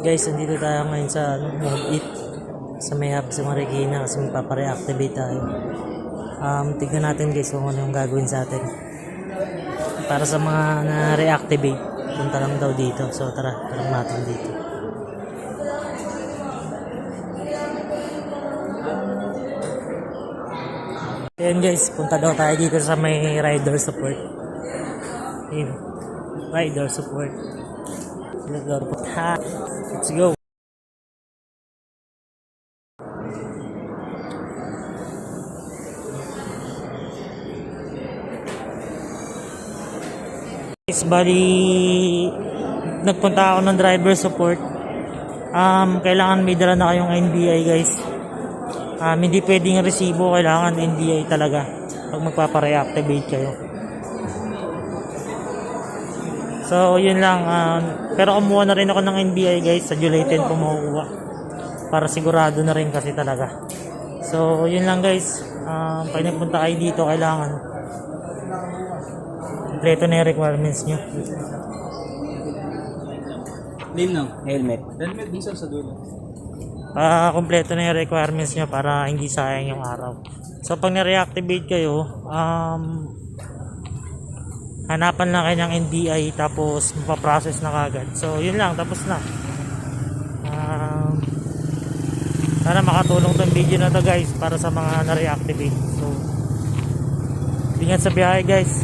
Guys, nandito tayo ngayon sa ano, Mode Eat sa may hub sa Marikina kasi magpapa-reactivate tayo. Um, tignan natin guys kung ano yung gagawin sa atin. Para sa mga na-reactivate, punta lang daw dito. So tara, tara natin dito. Ayan guys, punta daw tayo dito sa may rider support. Ayun. Rider support. Let's go. Ha. Let's go. Guys, bali nagpunta ako ng driver support. Um, kailangan may dala na kayong NBI guys. Um, hindi pwedeng resibo, kailangan NBI talaga pag magpapa-reactivate kayo. So, yun lang. um, pero kumuha na rin ako ng NBI guys. Sa July 10 po makukuha. Para sigurado na rin kasi talaga. So, yun lang guys. Um, pag nagpunta kayo dito, kailangan kompleto na yung requirements nyo. Name ng Helmet. helmet minsan sa dulo. Ah, kompleto na yung requirements nyo para hindi sayang yung araw. So, pag na-reactivate kayo, um, hanapan lang kayo ng NBI tapos mapaprocess na kagad. So, yun lang. Tapos na. Um, sana makatulong tong video na to guys para sa mga na-reactivate. So, ingat sa biyahe guys.